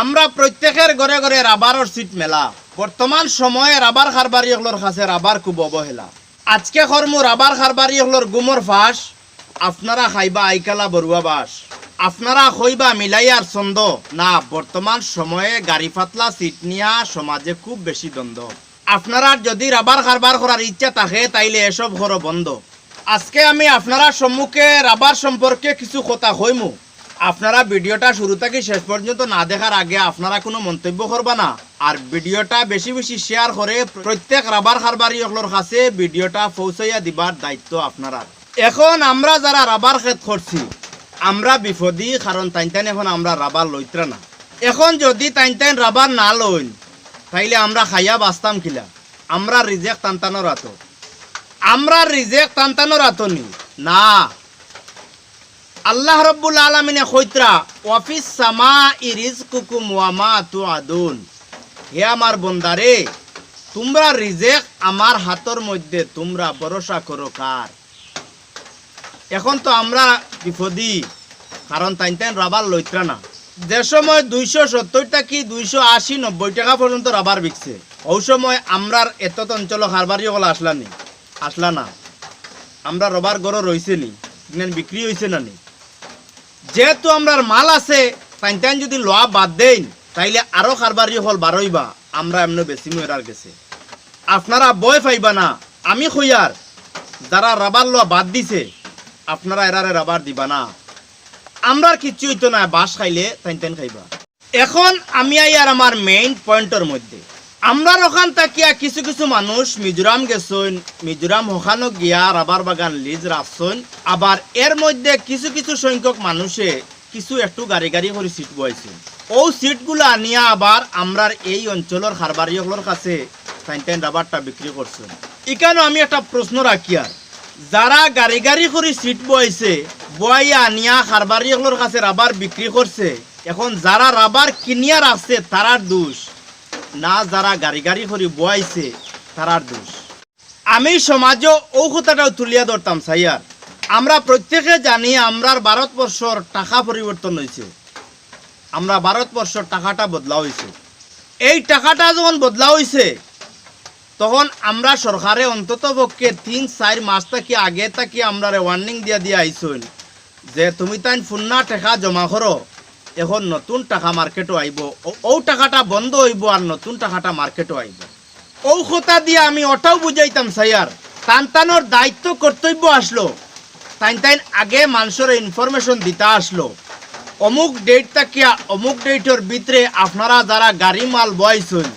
আমরা প্রত্যেকের ঘরে ঘরে রাবারর সিট মেলা। বর্তমান সময়ে রাবার খারবারি হলোর কাছে রাবার খুব অবহেলা আজকে কর্ম রাবার খারবারি হলোর গুমর ফাঁস। আপনারা খাইবা আইকালা বড়ুয়া বাস। আপনারা কইবা মিলাইয়ার ছন্দ না বর্তমান সময়ে গাড়ি ফাতলা সিট নিয়া সমাজে খুব বেশি দ্বন্দ্ব। আপনারা যদি রাবার কারবার করার ইচ্ছা থাকে, তাইলে এসব ঘর বন্ধ। আজকে আমি আপনারা সম্মুখে রাবার সম্পর্কে কিছু কথা কইমু আপনারা ভিডিওটা শুরু থেকে শেষ পর্যন্ত না দেখার আগে আপনারা কোনো মন্তব্য করবা না। আর ভিডিওটা বেশি বেশি শেয়ার করে প্রত্যেক রাবার খারবারি অকলোর কাছে ভিডিওটা পৌঁছাইয়া দিবার দায়িত্ব আপনারা। এখন আমরা যারা রাবার ক্ষেত করছি, আমরা বিপদী, কারণ তাইন তাইন এখন আমরা রাবার লইত্রা না। এখন যদি তাইন তাইন রাবার না লইন, তাইলে আমরা খাইয়া বাঁচতাম কিলা? আমরা রিজেক্ট টানটানোর আতো আমরা রিজেক্ট টানটানোর আতো নি। না। আল্লাহ রব্বুল আলমিনে কইত্রা অফিস সামা ইরিজ কুকুম ওয়ামা তু আদুন হে আমার বন্দারে, তোমরা রিজেক্ট আমার হাতর মধ্যে, তোমরা ভরসা করো কার? এখন তো আমরা বিপদী, কারণ তাইন তাইন রাবার লইত্রা না। যে সময় দুইশো সত্তর টাকি দুইশো আশি নব্বই টাকা পর্যন্ত রাবার বিকছে? ওই সময় আমরার এত অঞ্চল হারবারি হল আসলা নি। আসলা না আমরা রবার গড় রইছে নি বিক্রি হয়েছে না নি। যেহেতু আমরার মাল আছে, তাইন তাইন যদি লোয়া বাদ দেন তাইলে আরও কারবারি হল বারইবা। আমরা এমনি বেশি মরার গেছে। আপনারা বয় পাইবা না, আমি কইয়ার যারা রাবার লোয়া বাদ দিছে, আপনারা এরারে রাবার দিবা না। আমরা কিচ্ছু হইতো না, বাস খাইলে তাইন তাইন খাইবা। এখন আমি আই আর আমার মেইন পয়েন্টের মধ্যে। আমরা ওখান তাকিয়া কিছু কিছু মানুষ মিজোরাম গেছইন মিজোরাম ওখানো গিয়া রাবার বাগান, লিজ রাখছইন আবার এর মধ্যে কিছু কিছু সংখ্যক মানুষে কিছু একটু গাড়ি গাড়ি করে সিট বইছে ও সিটগুলো আনিয়া আবার আমরার এই অঞ্চলের খারবারিগুলোর কাছে তাইন রাবারটা বিক্রি করছে এখানে আমি একটা প্রশ্ন রাখি আর। যারা গাড়ি গাড়ি করে সিট বইছে, বইয়া আনিয়া খারবারিগুলোর কাছে রাবার বিক্রি করছে, এখন যারা রাবার কিনিয়া রাখছে তারার দোষ। না যারা গাড়ি গাড়ি করে বয়াইছে, তারার দোষ। আমি সমাজও ও তুলিয়া ধরতাম, সাইয়ার। আমরা প্রত্যেকে জানি আমরার ভারতবর্ষর টাকা পরিবর্তন হয়েছে আমরা ভারতবর্ষর টাকাটা বদলা হয়েছে এই টাকাটা যখন বদলা হয়েছে তখন আমরা সরকারে অন্তত পক্ষে তিন, চার মাস থাকি আগে থাকি আমরা ওয়ার্নিং দিয়া দিয়া আইসইন যে, তুমি তাই ফুন্না টাকা জমা করো। এখন নতুন টাকা মার্কেটও আইব ও- টাকাটা বন্ধ হইব আর নতুন টাকাটা মার্কেটও আইব ও কথা দিয়ে আমি ওটাও বুঝাইতাম সাইয়ার টান টানোর দায়িত্ব কর্তব্য আসলো তাইন তাইন আগে মানুষের ইনফরমেশন দিতে আসলো অমুক ডেট তাকিয়া, অমুক ডেটের ভিতরে আপনারা যারা গাড়ি মাল বয়সন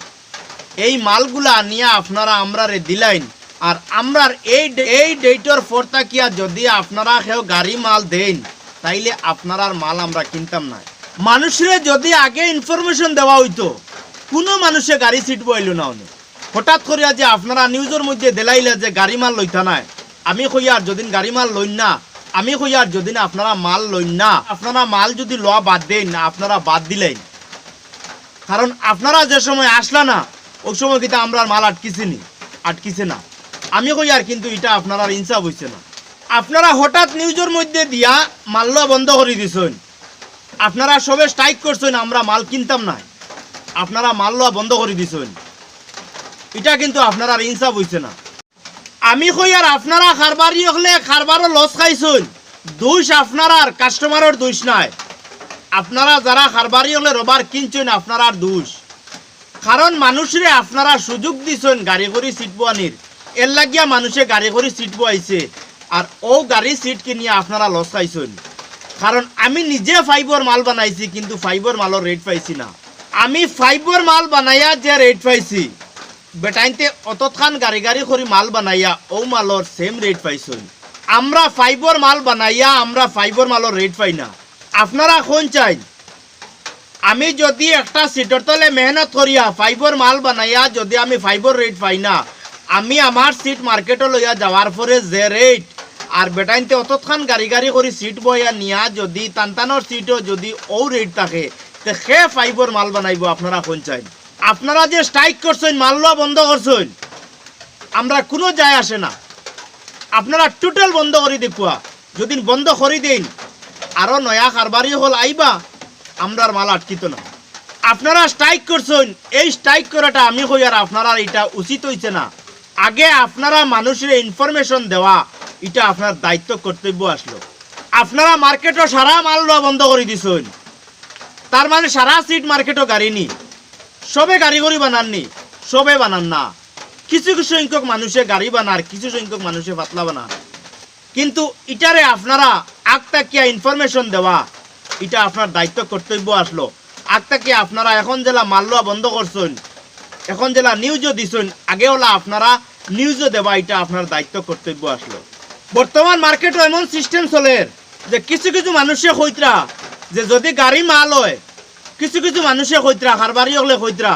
এই মালগুলা নিয়ে আপনারা আমরারে দিলাইন। আর আমরার এই এই ডেটের পর তাকিয়া যদি আপনারা কেউ গাড়ি মাল দেন তাইলে আপনারার মাল আমরা কিনতাম না মানুষের যদি আগে ইনফরমেশন দেওয়া হইতো, কোনো মানুষে গাড়ি সিট বইল না উনি। হঠাৎ করিয়া যে আপনারা নিউজের মধ্যে দেলাইলে যে গাড়ি মাল লইতা নাই, আমি কইয়ার যদিন গাড়ি মাল লইন না, আমি কইয়ার যদিন আপনারা মাল লইন না, আপনারা মাল যদি লওয়া বাদ দেন না আপনারা বাদ দিলেন। কারণ আপনারা যে সময় আসলা না, ওই সময় কিন্তু আমরা মাল আটকিছি নি আটকিছে না। আমি কই আর কিন্তু এটা আপনারা ইনসাফ হইছে না। আপনারা হঠাৎ নিউজের মধ্যে দিয়া মাল লওয়া বন্ধ করে দিছেন। আপনারা সবে স্ট্রাইক করছেন, আমরা মাল কিনতাম না। আপনারা মাল লওয়া বন্ধ করে দিছেন। এটা কিন্তু আপনারা ইনসাফ হইছে না। আমি কই, আর আপনারা খারবারি হলে খারবারও লস খাইছেন। দোষ আপনারা আর কাস্টমারের দোষ নাই। আপনারা যারা খারবারি হলে রবার কিনছেন আপনারা দোষ। কারণ মানুষরে আপনারা সুযোগ দিছেন গাড়ি করে সিট বোয়ানির। এর লাগিয়া মানুষে গাড়ি করে সিট বোয়াইছে। আর ও গাড়ি সিট কিনিয়ে আপনারা লস খাইছেন। কারণ আমি নিজে ফাইবর মাল বানাইছি, কিন্তু ফাইবর মালের রেট পাইছি না। আমি ফাইবর মাল বানাইয়া যে রেট পাইছি, বেটাইনতে অতৎখান গাড়ি গাড়ি করে মাল বানাইয়া ও মালর সেম রেট পাইছই। আমরা ফাইবর মাল বানাইয়া আমরা ফাইবর মালর রেট পাই না। আপনারা কোন চাই, আমি যদি একটা সিটের তলে মেহনত করিয়া ফাইবর মাল বানাইয়া যদি আমি ফাইবর রেট পাই না, আমি আমার সিট মার্কেটে লইয়া যাওয়ার পরে যে রেট আর বেটাইনতে অতৎখান গাড়ি গাড়ি করে সিট বইয়া নিয়া যদি টানটানোর সিটও যদি ও রেট থাকে, তে সে ফাইবর মাল বানাইব আপনারা কোন আপনারা যে স্ট্রাইক করছেন, মাল লওয়া বন্ধ করছেন, আমরা কোনো যায় আসে না। আপনারা টোটাল বন্ধ করে দেখুয়া যদি বন্ধ করে দিন, আরও নয়া কারবারি হল আইবা, আমরার মাল আটকিত না। আপনারা স্ট্রাইক করছেন, এই স্ট্রাইক করাটা আমি কই আর আপনারা এটা উচিত হইছে না। আগে আপনারা মানুষের ইনফরমেশন দেওয়া এটা আপনার দায়িত্ব কর্তব্য আসলো। আপনারা মার্কেটও সারা মাল লওয়া বন্ধ করে দিছেন। তার মানে সারা সিট মার্কেটও গাড়ি নি সবে গাড়ি গড়ি বানাননি, সবে বানান না। কিছু কিছু সংখ্যক মানুষে গাড়ি বানার কিছু সংখ্যক মানুষে পাতলা বানান। কিন্তু ইটারে আপনারা আগতাকিয়া ইনফরমেশন দেওয়া, এটা আপনার দায়িত্ব কর্তব্য আসলো। আগতাকিয়া আপনারা এখন জেলা মাল্লোয়া বন্ধ করছেন, এখন জেলা নিউজও দিছেন আগে হলা আপনারা নিউজও দেওয়া, এটা আপনার দায়িত্ব কর্তব্য আসলো। বর্তমান মার্কেটও এমন সিস্টেম চলে যে কিছু কিছু মানুষে কইতরা যে যদি গাড়ি মাল হয়, কিছু কিছু মানুষে কইতরা হারবারি হলে কইতরা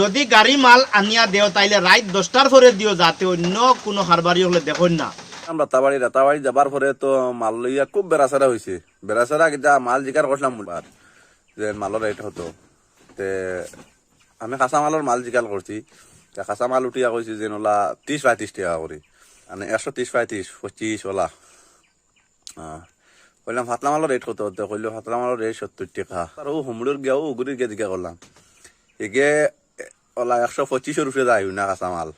যদি গাড়ি মাল আনিয়া দেও, তাইলে রাত দশটার পরে দিও, যাতে অন্য কোনো হারবারি হলে দেখুন না। আমরা তাবাড়ি রাতাবাড়ি যাবার পরে তো মাল লইয়া খুব বেড়াচারা হয়েছে বেড়াচারা যা মাল জিকার করলাম আর, যে মালের রেট হতো। তে আমি কাঁচা মালের মাল জিকাল করছি কাঁচা মাল উঠিয়া কইছি যে ওলা ত্রিশ পঁয়ত্রিশ টাকা করি মানে একশো ত্রিশ পঁয়ত্রিশ পঁচিশ ওলা আহ, কইলাম ফাতলা মালের রেট কত হতো কইলো ফাতলা মালের রেট সত্তর টাকা। আর ও হুমড়ির গিয়াও উগুরির গিয়ে জিকা করলাম এগে ওলা একশো পঁচিশের উপরে যায় না কাঁচা মাল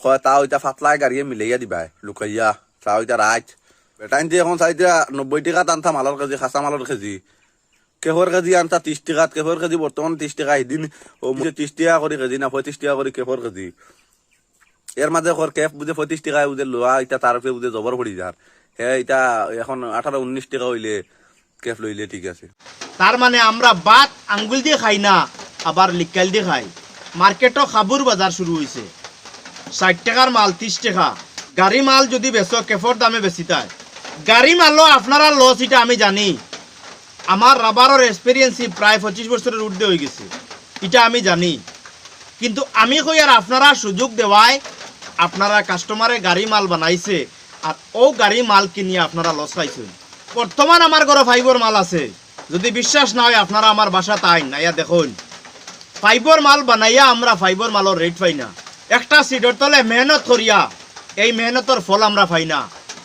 কয় তা ওইটা ফাতলাই গাড়িয়ে মিলাইয়া দিবাই লুকাইয়া। তা ওইটা রাইট বেটাইন দিয়ে এখন চাইতিয়া নব্বই টাকা আনতা মালৰ কেজি খাচা মালৰ কেজি। কেহর কেজি আনতা ত্ৰিশ টাকাত? কেহর কেজি বৰ্তমান ত্ৰিশ টাকা। এদিন ও ত্ৰিশ টাকা কৰি কেজি না পঁয়ত্ৰিশ টাকা কৰি কেহর কেজি? এর মাঝে কর কেফ বুঝে পঁয়ত্রিশ টাকায় বুঝে লোয়া এটা তার বুঝে জবর পড়ি যার হে এটা এখন আঠারো উনিশ টাকা হইলে কেফ লইলে ঠিক আছে। তার মানে আমরা বাত আঙ্গুল দিয়ে খাই না, আবার লিকাল দিয়ে খাই। মার্কেটও খাবুর বাজার শুরু হয়েছে ষাট টাকার মাল ত্রিশ টাকা। গাড়ি মাল যদি বেচো কেফর দামে বেশি তাই। গাড়ি মালও আপনারা লস এটা আমি জানি। আমার রাবারের এক্সপিরিয়েন্সই প্রায় পঁচিশ বছরের ঊর্ধ্বে হয়ে গেছে। এটা আমি জানি। কিন্তু আমি কই আর আপনারা সুযোগ দেওয়ায় আপনারা কাস্টমারে গাড়ি মাল বানাইছে আর ও গাড়ি মাল কিনিয়ে আপনারা লস খাইছেন বর্তমান আমার ঘরে ফাইবর মাল আছে। যদি বিশ্বাস না হয় আপনারা আমার বাসা তাই না ইয়া দেখুন। ফাইবর মাল বানাইয়া আমরা ফাইবর মালের রেট পাই না। একটা সিডর তলে মেহনত করিয়া, এই মেহনতর ফল আমরা পাই না।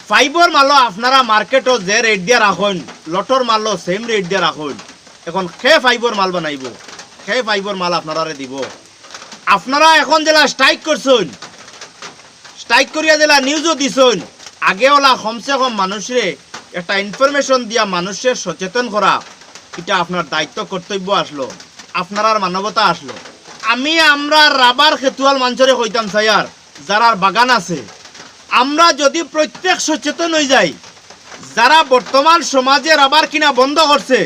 ফাইবর মালও আপনারা মার্কেটও যে রেট দিয়ে রাখুন লটর মালও সেম রেট দিয়ে রাখুন এখন খে ফাইবর মাল বানাইব? খে ফাইবর মাল আপনারা দিব? আপনারা এখন জেলা স্ট্রাইক করছেন। স্ট্রাইক করিয়া জেলা নিউজও দিছেন। আগে ওলা কমসে কম মানুষরে একটা ইনফরমেশন দিয়া মানুষের সচেতন করা এটা আপনার দায়িত্ব কর্তব্য আসলো আপনার মানবতা আসলো। আমি আমরা রাবার খেতুয়াল মানুষরে কইতাম স্যার যারার বাগান আছে। আমরা যদি প্রত্যেক সচেতন হয়ে যাই যারা বর্তমান সমাজে রাবার কিনা বন্ধ করছে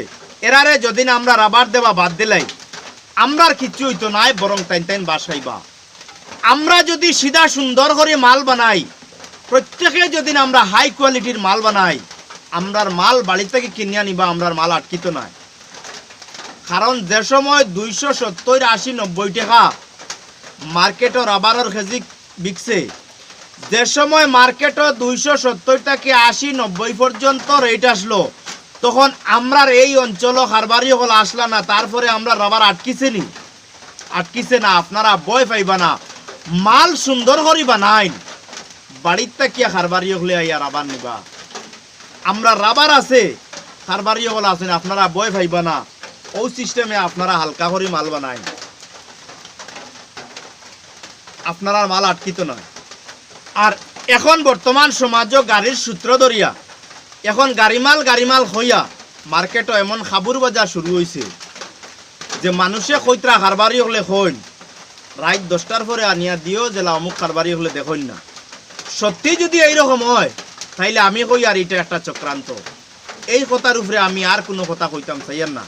এরারে যদি না আমরা রাবার দেওয়া বাদ দিলাই আমরার কিচ্ছু হইতো নাই বরং তাইন তাইন বাসাইবা আমরা যদি সিধা সুন্দর করে মাল বানাই, প্রত্যেকে যদি আমরা হাই কোয়ালিটির মাল বানাই, আমরার মাল বাড়ি থেকে কিনে আনিবা, আমরার মাল আটকিত নাই। কারণ যে সময় দুইশো সত্তর আশি নব্বই টাকা মার্কেটও রাবারের কেজি বিকছে, যে সময় মার্কেটও দুইশো সত্তর থেকে আশি নব্বই পর্যন্ত রেট আসলো, তখন আমরার এই অঞ্চল হারবারি হল আসলা না, তারপরে আমরা রাবার আটকিছে নি। আটকিছে না, আপনারা বয় পাইবা না। মাল সুন্দর করি বানাইন বাড়ির তাকিয়া হারবারি হলে আইয়া রাবার নিবা। আমরা রাবার আছে হারবারি হল আছেন আপনারা বয় পাইবা না। ও সিস্টেমে আপনারা হালকা করে মাল বানাইন আপনারা মাল আটকিত নয় আর এখন বর্তমান সমাজও গাড়ির সূত্র ধরিয়া এখন গাড়িমাল গাড়িমাল হইয়া মার্কেটও এমন খাবুর বাজার শুরু হয়েছে যে মানুষে কইত্রা হারবারি হলে হইন। রাত দশটার পরে আনিয়া দিও জেলা অমুক কারবারি হলে দেখুন না। সত্যি যদি এইরকম হয়, তাইলে আমি কই আর এটা একটা চক্রান্ত। এই কথার উপরে আমি আর কোনো কথা কইতাম চাইয়ার না।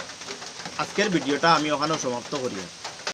আজকের ভিডিওটা আমি ওখানেও সমাপ্ত করি।